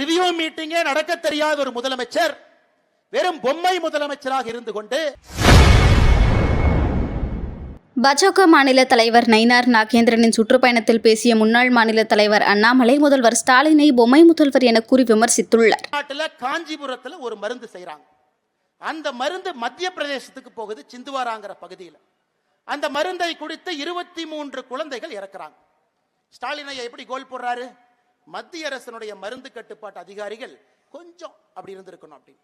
Review மீட்டிங்கே நடக்க தெரியாத ஒரு முதலமைச்சர் வெறும் பொம்மை முதலமைச்சராக இருந்து கொண்டு பாஜக மாநில தலைவர் நயினார் நாகேந்திரனின் சுற்றுப்பயணத்தில் பேசிய முன்னாள் மாநில தலைவர் அண்ணாமலை முதல்வர் ஸ்டாலினை பொம்மை முதல்வர் என கூறி விமர்சித்துள்ளார். நாட்டுல காஞ்சிபுரத்துல ஒரு மருந்து செய்றாங்க. அந்த மருந்து மத்திய பிரதேசத்துக்கு போகுது சிந்துவாராங்கிற பகுதியில். அந்த மருந்தை குடித்து இருபத்தி மூன்று குழந்தைகள் இறக்குறாங்க. ஸ்டாலின் எப்படி கோல் போடுறாரு? மத்திய அரசனுடைய மருந்து கட்டுப்பாட்டு அதிகாரிகள் கொஞ்சம் அப்படி இருந்திருக்கணும் அப்படின்னு.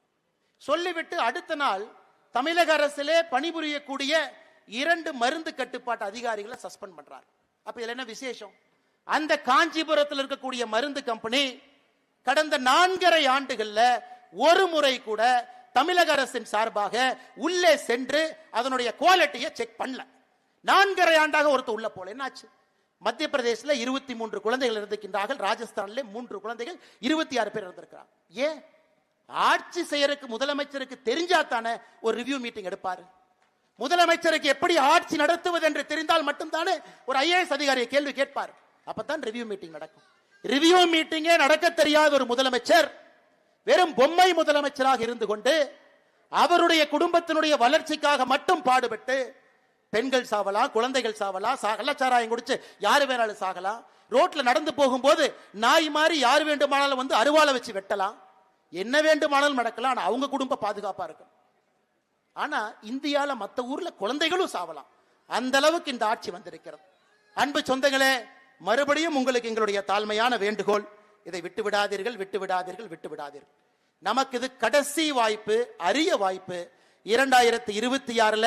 சொல்லிவிட்டு அடுத்த நாள் தமிழக அரசிலே பணிபுரியக்கூடிய இரண்டு மருந்து கட்டுப்பாட்டு அதிகாரிகளை சஸ்பெண்ட் பண்றார். அப்ப இதுல என்ன விசேஷம்? அந்த காஞ்சிபுரத்தில் இருக்கக்கூடிய மருந்து கம்பெனி கடந்த நான்கரை ஆண்டுகள்ல ஒரு முறை கூட தமிழக அரசின் சார்பாக உள்ளே சென்று அதனுடைய குவாலிட்டியை செக் பண்ணல. நான்கரை ஆண்டாக ஒருத்தர் உள்ள போல. என்னாச்சு? மத்திய பிரதேசல இருபத்தி மூன்று குழந்தைகள் இருந்திருக்கின்றார்கள் ராஜஸ்தானில் மூன்று குழந்தைகள் இருபத்தி ஆறு பேர் இருந்திருக்கிறார். ஏன்? ஆட்சி செய்யறதுக்கு முதலமைச்சருக்கு தெரிஞ்சா தானே ஒரு ரிவ்யூ மீட்டிங் எடுப்பாரு. முதலமைச்சருக்கு எப்படி ஆட்சி நடத்துவது என்று தெரிந்தால் மட்டும்தானே ஒரு ஐஏஎஸ் அதிகாரியை கேள்வி கேட்பார். அப்பதான் ரிவ்யூ மீட்டிங் நடக்கும். ரிவ்யூ மீட்டிங்கே நடக்க தெரியாத ஒரு முதலமைச்சர் வெறும் பொம்மை முதலமைச்சராக இருந்து கொண்டு அவருடைய குடும்பத்தினுடைய வளர்ச்சிக்காக மட்டும் பாடுபட்டு பெண்கள் சாவலாம் குழந்தைகள் சாவலாம் கள்ளச்சாராயம் குடிச்சு யாரு வேணாலும் சாகலாம். ரோட்ல நடந்து போகும்போது நாய் மாதிரி யார் வேண்டுமானாலும் வந்து அருவாளை வச்சு வெட்டலாம். என்ன வேண்டுமானாலும் நடக்கலாம். ஆனா அவங்க குடும்ப பாதுகாப்பா இருக்கும் ஆனா இந்தியால மற்ற ஊர்ல குழந்தைகளும் சாவலாம். அந்த அளவுக்கு இந்த ஆட்சி வந்திருக்கிறது. அன்பு சொந்தங்களே மறுபடியும் உங்களுக்கு எங்களுடைய தாழ்மையான வேண்டுகோள். இதை விட்டு விடாதீர்கள் விட்டு விடாதீர்கள் விட்டு விடாதீர்கள். நமக்கு இது கடைசி வாய்ப்பு அரிய வாய்ப்பு. இரண்டாயிரத்தி இருபத்தி ஆறுல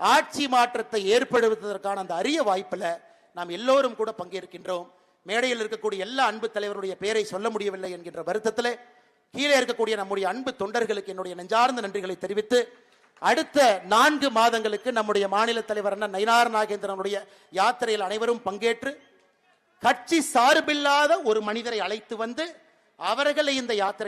ஆட்சி மாற்றத்தை ஏற்படுத்துவதற்கான அந்த அரிய வாய்ப்பில் நாம் எல்லோரும் கூட பங்கேற்கின்றோம். மேடையில் இருக்கக்கூடிய எல்லா அன்பு தலைவருடைய பெயரை சொல்ல முடியவில்லை என்கின்ற வருத்தத்தில் கீழே இருக்கக்கூடிய நம்முடைய அன்பு தொண்டர்களுக்கு என்னுடைய நெஞ்சார்ந்த நன்றிகளை தெரிவித்து அடுத்த நான்கு மாதங்களுக்கு நம்முடைய மாநில தலைவர் அண்ணன் நயினார் நாகேந்திரனுடைய யாத்திரையில் அனைவரும் பங்கேற்று கட்சி சார்பில்லாத ஒரு மனிதரை அழைத்து வந்து அவர்களை இந்த யாத்திரை